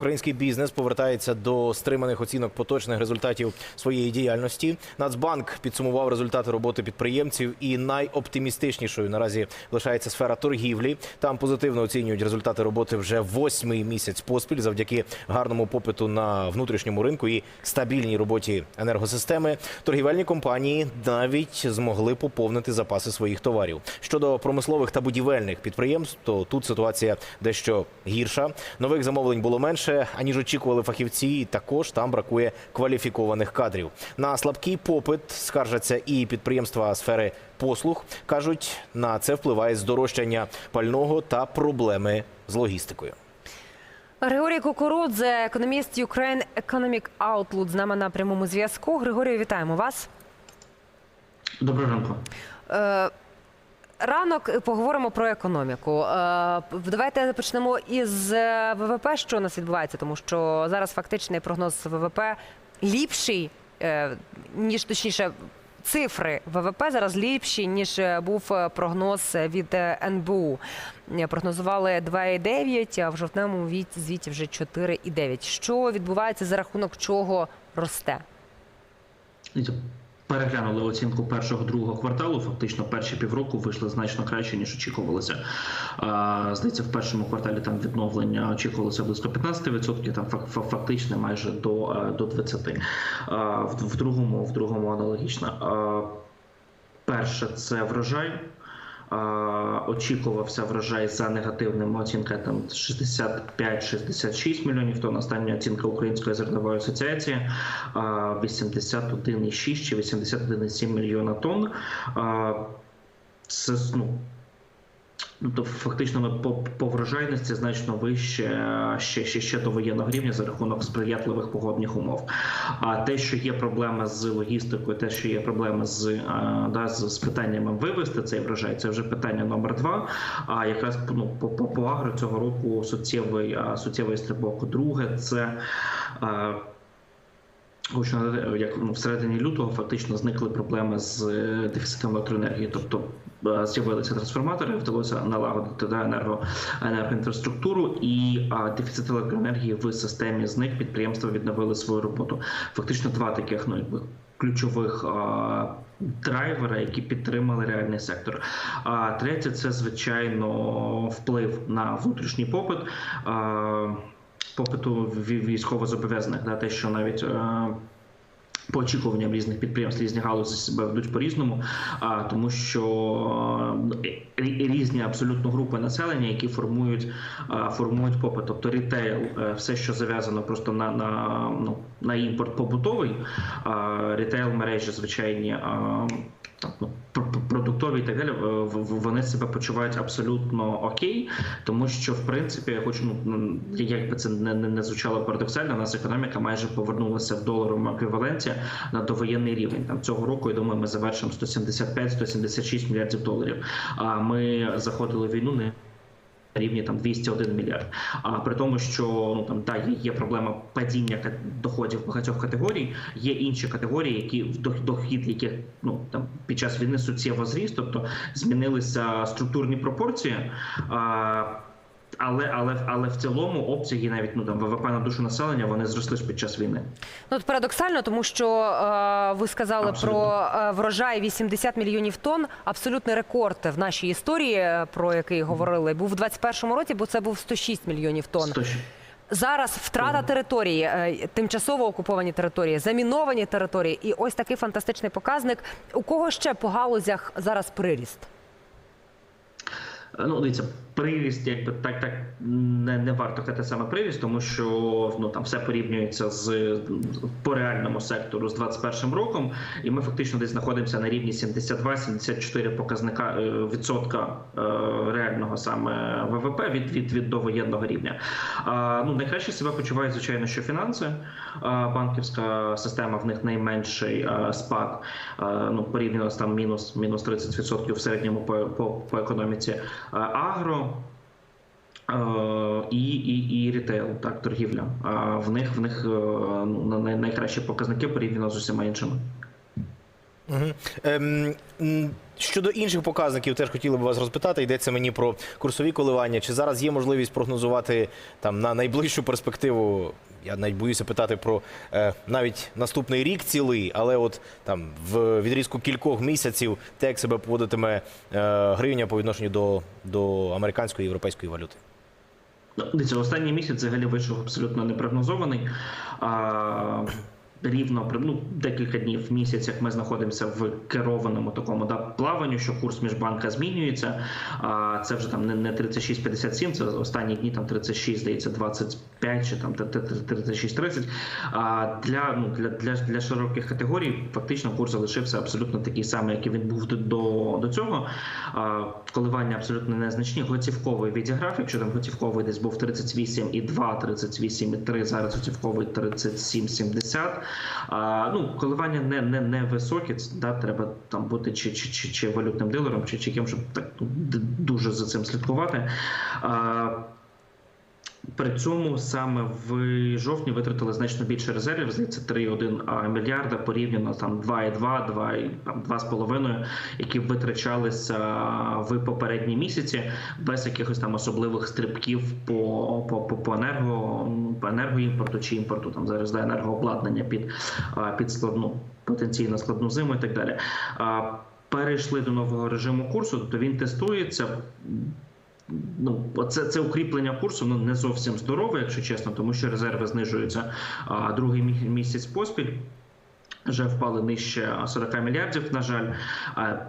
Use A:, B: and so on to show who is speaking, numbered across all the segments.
A: Український бізнес повертається до стриманих оцінок поточних результатів своєї діяльності. Нацбанк підсумував результати роботи підприємців, і найоптимістичнішою наразі лишається сфера торгівлі. Там позитивно оцінюють результати роботи вже восьмий місяць поспіль, завдяки гарному попиту на внутрішньому ринку і стабільній роботі енергосистеми. Торгівельні компанії навіть змогли поповнити запаси своїх товарів. Щодо промислових та будівельних підприємств, то тут ситуація дещо гірша. Нових замовлень було менше аніж очікували фахівці. і Також там бракує кваліфікованих кадрів. На слабкий попит скаржаться і підприємства сфери послуг. кажуть, на це впливає здорожчання пального та проблеми з логістикою.
B: Григорій Кукурудзе, економіст Ukraine Economic Outlook з нами на прямому зв'язку. Григорію, вітаємо вас.
C: Доброго ранку.
B: Е, Ранок поговоримо про економіку. Е, Давайте почнемо із е, ВВП, що у нас відбувається, тому що зараз фактичний прогноз ВВП ліпший, е, ніж точніше. Цифри ВВП зараз ліпші ніж е, був е, прогноз від е, НБУ. Е, Прогнозували 2,9, а в жовтневому віт- звіті вже 4,9. Що відбувається за рахунок чого росте?
C: Переглянули оцінку першого другого кварталу. Фактично, перші півроку вийшли значно краще ніж очікувалося. Здається, в першому кварталі там відновлення очікувалося близько 15%, Там фак- фак- фактично майже до, е, до 20%. В, в другому, в другому аналогічно. Перше це врожай. Очікувався врожай за негативними оцінками там 65-66 мільйонів тонн. Остання оцінка Української зернової асоціації 81,6 чи 81,7 мільйона тонн. Це ну. Ну, то фактично ми по, по врожайності значно вище ще, ще, ще до воєнного рівня за рахунок сприятливих погодних умов. А те, що є проблеми з логістикою, те, що є проблеми з, да, з, питаннями вивести цей врожай, це вже питання номер два. А якраз ну, по, по, по агро цього року суттєвий, суттєвий стрибок. Друге, це е, Хочу як ну, в середині лютого фактично зникли проблеми з е, дефіцитом електроенергії, тобто е, з'явилися трансформатори, вдалося налагодити да, енерго, енергоінфраструктуру, і а, дефіцит електроенергії в системі зник. Підприємства відновили свою роботу. Фактично, два таких ну, якби, ключових а, драйвера, які підтримали реальний сектор. А третє це звичайно вплив на внутрішній попит. Попиту ві- військовозобов'язаних, да, те, що навіть е, по очікуванням різних підприємств різні галузі себе ведуть по-різному, а тому що е, різні абсолютно групи населення, які формують е, формують попит, тобто рітейл, все, що зав'язано просто на, на, ну, на імпорт побутовий, рітейл мережі звичайні. Е, там, ну, пр- пр- продуктові і так далі, в- вони себе почувають абсолютно окей, тому що в принципі я хочу, ну як би це не, не, не звучало парадоксально, у нас економіка майже повернулася в доларовому еквіваленті на довоєнний рівень. Там цього року я думаю, ми завершимо 175-176 мільярдів доларів. А ми заходили в війну не. Рівні там 201 мільярд. А при тому, що ну там та є, є проблема падіння доходів багатьох категорій. Є інші категорії, які в дох- дохід, яких ну там під час війни суттєво зріс, тобто змінилися структурні пропорції. А, але, але, але в цілому обсяги навіть ну там ВВП на душу населення вони зросли ж під час війни.
B: Ну, от парадоксально, тому що е, ви сказали
C: Абсолютно.
B: про е, врожай 80 мільйонів тонн. Абсолютний рекорд в нашій історії, е, про який говорили, був у 21-му році, бо це був 106 мільйонів тонн.
C: 100
B: Зараз втрата території, е, тимчасово окуповані території, заміновані території, і ось такий фантастичний показник. У кого ще по галузях зараз приріст?
C: Ну, дивіться, приріст, якби так, так не, не варто казати саме приріст, тому що ну там все порівнюється з по реальному сектору з 21 роком, і ми фактично десь знаходимося на рівні 72-74 показника е, відсотка е, реального саме ВВП від від, від довоєнного рівня. А, ну найкраще себе почувають, звичайно, що фінанси. А, банківська система в них найменший е, спад. Е, ну порівняно там мінус мінус 30% в середньому по, по, по економіці. Е, агро. Е, І, і, і рітейл, так, торгівля. А в них в них е, ну, найкращі показники порівняно з усіма іншими.
A: Угу. Ем, Щодо інших показників, теж хотіли б вас розпитати. Йдеться мені про курсові коливання. Чи зараз є можливість прогнозувати там на найближчу перспективу? Я навіть боюся питати про е, навіть наступний рік цілий, але от там в відрізку кількох місяців те, як себе поводитиме е, гривня по відношенню до, до американської і європейської валюти.
C: Ну, Дивіться, останній місяць взагалі вийшов абсолютно непрогнозований. А, рівно ну, декілька днів в місяць, як ми знаходимося в керованому такому да, плаванню, що курс міжбанка змінюється. А це вже там не, не 36,57, це останні дні там 36, здається, 25 чи там 36,30. А для, ну, для, для, для широких категорій фактично курс залишився абсолютно такий самий, як і він був до, до, до цього. А, коливання абсолютно незначні. Готівковий відіграв, якщо там готівковий десь був 38,2, 38,3, зараз готівковий 37,70. А, ну, коливання не, не, не високі, да, треба там бути чи, чи, чи, чи валютним дилером, чи, чи ким, щоб так ну, дуже за цим слідкувати. А, при цьому саме в жовтні витратили значно більше резервів, здається, 3,1 мільярда порівняно там 2,2, 2, там 2,5, які витрачалися в попередні місяці без якихось там особливих стрибків по, по, по, по енерго по енергоімпорту чи імпорту там зараз да, енергообладнання під, під складну потенційно складну зиму і так далі. Перейшли до нового режиму курсу, тобто він тестується ну, це, це укріплення курсу ну, не зовсім здорове, якщо чесно, тому що резерви знижуються а, другий мі- місяць поспіль. Вже впали нижче 40 мільярдів. На жаль,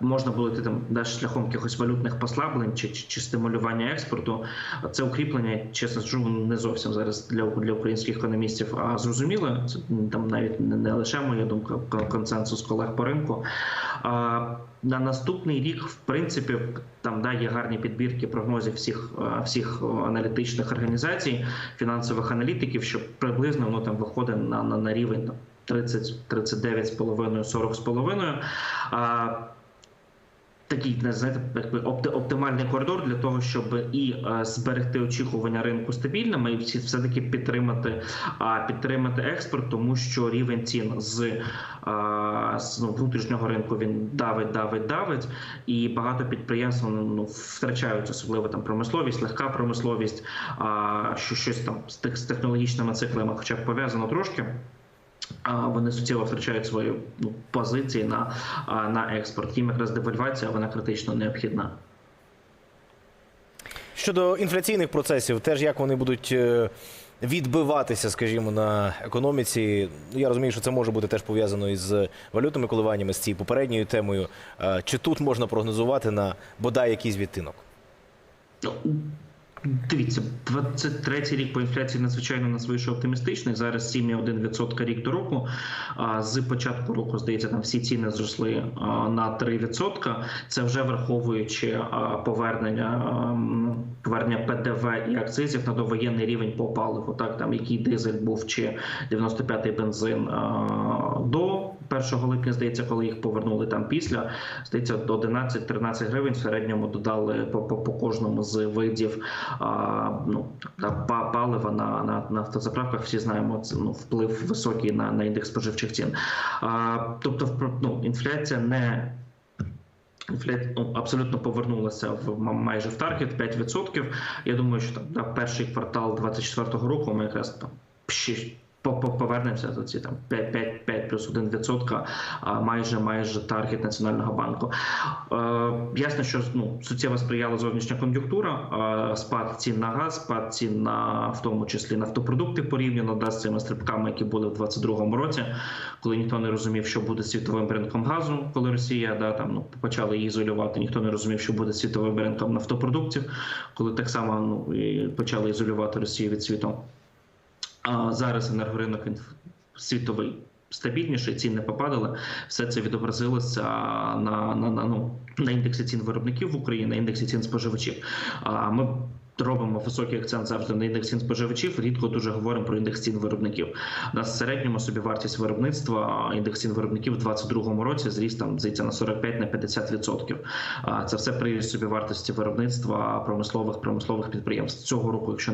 C: можна було йти там да, шляхом якихось валютних послаблень чи, чи, чи стимулювання експорту. Це укріплення, чесно скажу, не зовсім зараз для, для українських економістів а зрозуміло. Це там навіть не лише моя думка, консенсус колег по ринку. А, на наступний рік, в принципі, там да, є гарні підбірки прогнозів всіх, всіх аналітичних організацій, фінансових аналітиків, що приблизно воно там виходить на, на, на рівень там, 30, 39,5, 40,5. Такий знаєте, якби оптимальний коридор для того, щоб і е, зберегти очікування ринку стабільними, і все таки підтримати, підтримати експорт, тому що рівень цін з, з ну, внутрішнього ринку він давить, давить, давить, і багато підприємств ну, втрачають особливо там промисловість, легка промисловість, що щось там з технологічними циклами, хоча б пов'язано трошки. Вони суттєво втрачають свої ну, позиції на, на експорт. Їм якраз девальвація вона критично необхідна.
A: Щодо інфляційних процесів, теж як вони будуть е, відбиватися, скажімо, на економіці. Ну, Я розумію, що це може бути теж пов'язано із валютними коливаннями, з цією попередньою темою. Чи тут можна прогнозувати на бодай якийсь відтинок?
C: Дивіться, 23-й рік по інфляції надзвичайно нас вийшов оптимістичний. Зараз 7,1% рік до року. А з початку року, здається, там всі ціни зросли на 3%. Це вже враховуючи повернення повернення ПДВ і акцизів на довоєнний рівень по паливу. Так, там який дизель був чи 95-й бензин до 1 липня, здається, коли їх повернули там після, здається, до 11-13 гривень в середньому додали по, по, по кожному з видів а, ну, палива на, на, на автозаправках. Всі знаємо, це ну, вплив високий на, на індекс споживчих цін. А, тобто, ну, інфляція не ну, абсолютно повернулася в майже в таргет 5%. Я думаю, що там да, перший квартал 24-го року ми якраз там ще по- по- повернемося до ці там 5, 5, 5 плюс 1 відсотка, а майже майже таргет Національного банку. Е, ясно, що ну, суттєво сприяла зовнішня кон'юнктура, спад цін на газ, спад цін на в тому числі нафтопродукти порівняно да, з цими стрибками, які були в 22-му році, коли ніхто не розумів, що буде світовим ринком газу, коли Росія да там ну почала її ізолювати, ніхто не розумів, що буде світовим ринком нафтопродуктів, коли так само ну почали ізолювати Росію від світу. Зараз енергоринок світовий стабільніший, ціни попадали. Все це відобразилося на, на, на, ну, на індексі цін виробників в Україні, на індексі цін споживачів. А ми робимо високий акцент завжди на індекс цін споживачів, рідко дуже говоримо про індекс цін виробників. У нас в середньому собівартість виробництва індекс цін виробників у 2022 році зріс там здається на 45 на 50%. А Це все при собівартості виробництва промислових промислових підприємств цього року. Якщо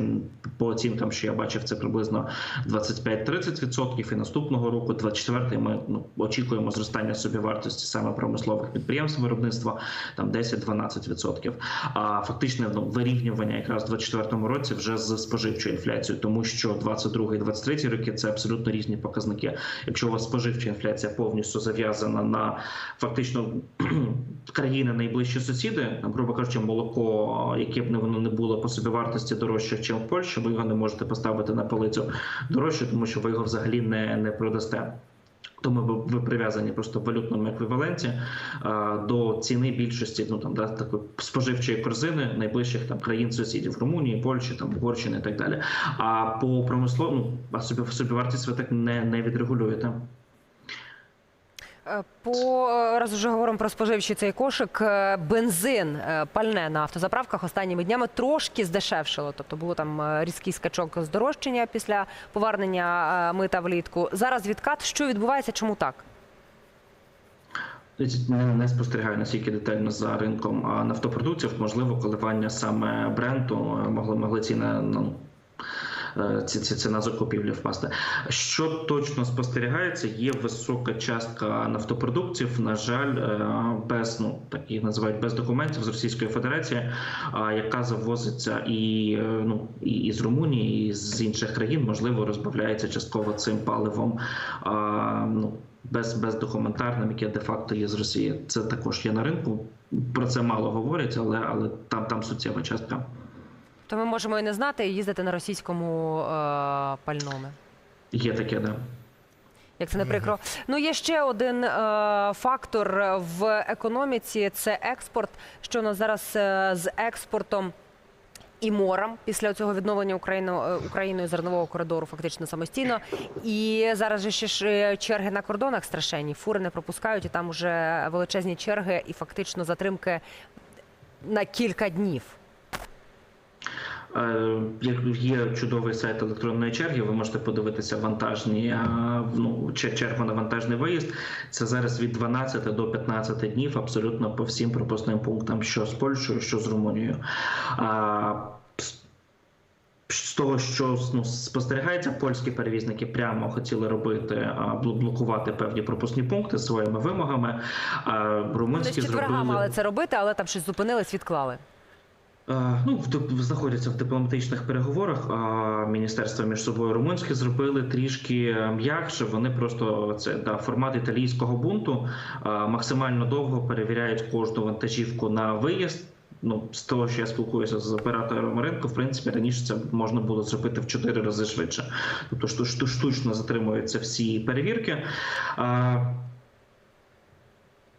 C: по оцінкам, що я бачив, це приблизно 25-30%. І наступного року, 24-й, ми ну, очікуємо зростання собівартості саме промислових підприємств виробництва там 10-12%. А фактичне ну, вирівнювання якраз в 24-му році вже з споживчою інфляцією, тому що 22 і 23 роки це абсолютно різні показники. Якщо у вас споживча інфляція повністю зав'язана на фактично країни найближчі сусіди, грубо кажучи, молоко, яке б не воно не було по собі вартості дорожче, ніж в Польщі, ви його не можете поставити на полицю дорожче, тому що ви його взагалі не, не продасте. Тому ви, ви прив'язані просто в валютному еквіваленті а, до ціни більшості ну там да такої споживчої корзини найближчих там країн сусідів Румунії, Польщі, там Угорщини і так далі. А по промисловому а собі собівартість ви так не, не відрегулюєте.
B: По е, раз уже говоримо про споживчий цей кошик. е, Бензин е, пальне на автозаправках останніми днями трошки здешевшило. Тобто було там різкий скачок здорожчання після повернення мита влітку. Зараз відкат. Що відбувається? Чому так?
C: Не, не спостерігаю настільки детально за ринком нафтопродуктів. Можливо, коливання саме бренду могли могли ціни ну, ці, ці ціна закупівлі впасти. Що точно спостерігається, є висока частка нафтопродуктів, на жаль, е, без ну так їх називають без документів з Російської Федерації, яка завозиться і е, ну і, і з Румунії, і з інших країн, можливо, розбавляється частково цим паливом. Ну без бездокументарним, яке де-факто є з Росії. Це також є на ринку. Про це мало говорять, але але там там суттєва частка.
B: То ми можемо і не знати, і їздити на російському е, пальному.
C: Є таке, да.
B: Як це не прикро. Ну є ще один е, фактор в економіці це експорт. Що у нас зараз е, з експортом і морем після цього відновлення Україну, е, Україною зернового коридору фактично самостійно. І зараз же ще ж е, черги на кордонах страшенні. Фури не пропускають, і там вже величезні черги і фактично затримки на кілька днів.
C: Е, є чудовий сайт електронної черги, ви можете подивитися вантажні е, ну, чер- чергу на вантажний виїзд. Це зараз від 12 до 15 днів, абсолютно по всім пропускним пунктам, що з Польщею, що з Румунією. З- того, що ну, спостерігається, польські перевізники прямо хотіли робити блокувати певні пропускні пункти своїми вимогами.
B: Вони
C: румунські зробили
B: мали це робити, але там щось зупинились, відклали.
C: Е, Ну, знаходяться в дипломатичних переговорах. А міністерства між собою румунські зробили трішки м'якше. Вони просто це да, формат італійського бунту. Максимально довго перевіряють кожну вантажівку на виїзд. Ну, з того, що я спілкуюся з оператором ринку, в принципі, раніше це можна було зробити в 4 рази швидше. Тобто шту- шту- штучно затримуються всі перевірки.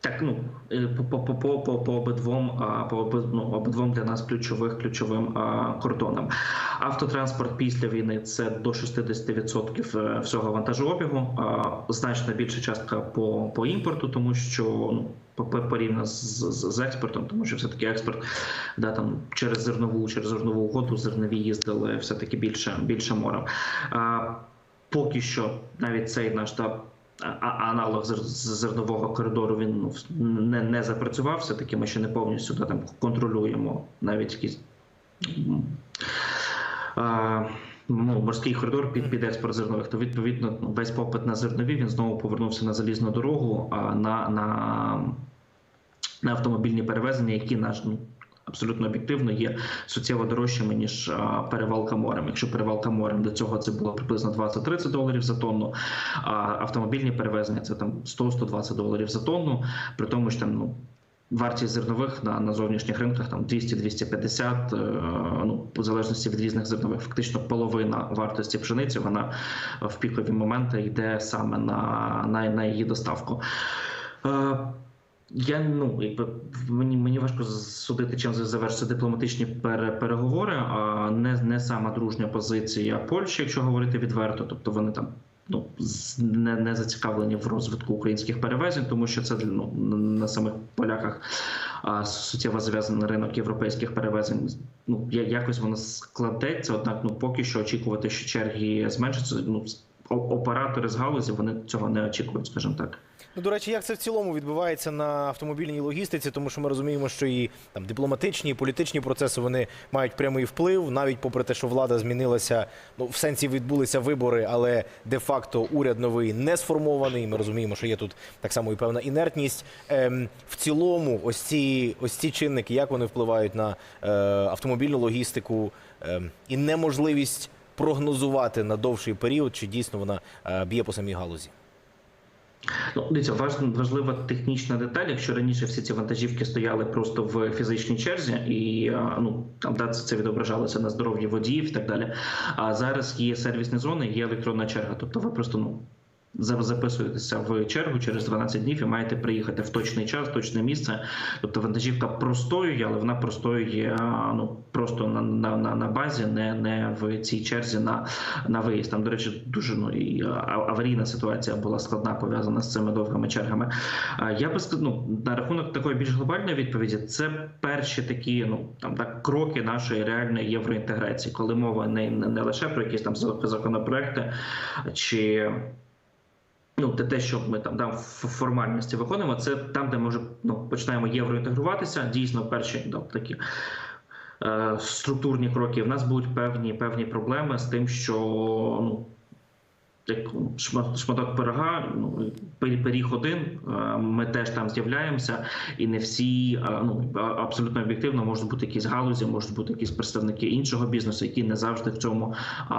C: Так, ну е, по по по по по обидвом по оби- ну, обидвом для нас ключових ключовим а, кордонам. Автотранспорт після війни це до 60% е, всього вантажообігу. А, значно більша частка по по імпорту, тому що ну по- по- порівняно з, з, з експортом, тому що все таки експорт да там через зернову, через зернову угоду зернові їздили все таки більше більше морем. А, поки що навіть цей наш та аналог зернового коридору він ну, не, не запрацював. Все таки ми ще не повністю да, там контролюємо навіть якісь. Ну, морський коридор під, під експорт зернових, то відповідно ну, весь попит на зернові він знову повернувся на залізну дорогу, а на, на, на автомобільні перевезення, які наш ну, абсолютно об'єктивно є суттєво дорожчими ніж перевалка морем. Якщо перевалка морем до цього це було приблизно 20-30 доларів за тонну, а автомобільні перевезення це там 100-120 доларів за тонну. При тому що там ну. Вартість зернових на, на зовнішніх ринках там 200-250, е, ну в залежності від різних зернових. Фактично половина вартості пшениці вона в пікові моменти йде саме на, на, на її доставку. Я ну якби мені мені важко судити, чим завершаться дипломатичні пере, переговори. А не, не сама дружня позиція Польщі, якщо говорити відверто. Тобто вони там ну не, не зацікавлені в розвитку українських перевезень, тому що це ну на- самих поляках а, суттєво зав'язаний ринок європейських перевезень. Ну я- якось воно складеться. Однак, ну поки що очікувати, що черги зменшаться. Ну оператори з галузі вони цього не очікують, скажімо так.
A: Ну, до речі, як це в цілому відбувається на автомобільній логістиці, тому що ми розуміємо, що і там дипломатичні, і політичні процеси вони мають прямий вплив, навіть попри те, що влада змінилася, ну в сенсі відбулися вибори, але де-факто уряд новий не сформований. Ми розуміємо, що є тут так само і певна інертність. Ем, в цілому, ось ці ось ці чинники, як вони впливають на е, автомобільну логістику ем, і неможливість прогнозувати на довший період, чи дійсно вона е, б'є по самій галузі.
C: Ну, дивіться, важ- важлива технічна деталь. Якщо раніше всі ці вантажівки стояли просто в фізичній черзі, і ну там да, це відображалося на здоров'ї водіїв і так далі. А зараз є сервісні зони, є електронна черга. Тобто ви просто ну. За- Записуєтеся в чергу через 12 днів і маєте приїхати в точний час, точне місце. Тобто вантажівка простоює, але вона простоює а, ну просто на, на, на, на базі, не, не в цій черзі на, на виїзд. Там, до речі, дуже ну і аварійна ситуація була складна пов'язана з цими довгими чергами. Я би сказав, ну, на рахунок такої більш глобальної відповіді, це перші такі ну там так кроки нашої реальної євроінтеграції, коли мова не, не лише про якісь там законопроекти чи. Ну, те, що ми там в формальності виконуємо, це там, де ми вже ну, починаємо євроінтегруватися. Дійсно, перші да, такі е, структурні кроки. В нас будуть певні певні проблеми з тим, що ну. Як шмат- шматок пирога, ну пир- пиріг один. Ми теж там з'являємося, і не всі ну абсолютно об'єктивно можуть бути якісь галузі, можуть бути якісь представники іншого бізнесу, які не завжди в цьому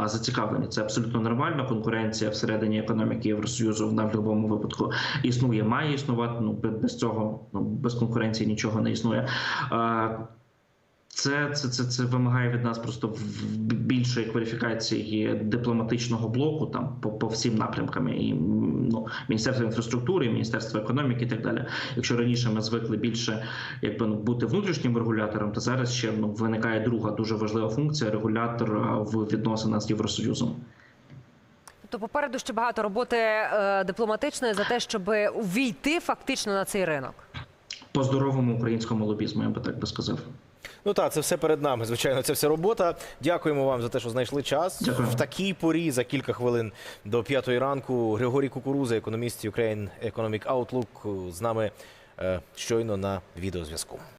C: зацікавлені. Це абсолютно нормально. Конкуренція всередині економіки Євросоюзу в будь-якому випадку існує, має існувати. Ну без цього ну без конкуренції нічого не існує. Це, це, це, це вимагає від нас просто більшої кваліфікації дипломатичного блоку там по, по всім напрямкам. І ну, Міністерство інфраструктури, Міністерство економіки і так далі. Якщо раніше ми звикли більше якби ну, бути внутрішнім регулятором, то зараз ще ну, виникає друга дуже важлива функція регулятор в відносинах з Євросоюзом.
B: Тобто попереду ще багато роботи е, дипломатичної за те, щоб увійти фактично на цей ринок.
C: По здоровому українському лобізму, я би так би сказав.
A: Ну так, це все перед нами. Звичайно, це все робота. Дякуємо вам за те, що знайшли час
C: Дякую.
A: в такій порі за кілька хвилин до п'ятої ранку. Григорій Кукуруза, економіст Ukraine Economic Outlook, з нами е, щойно на відеозв'язку.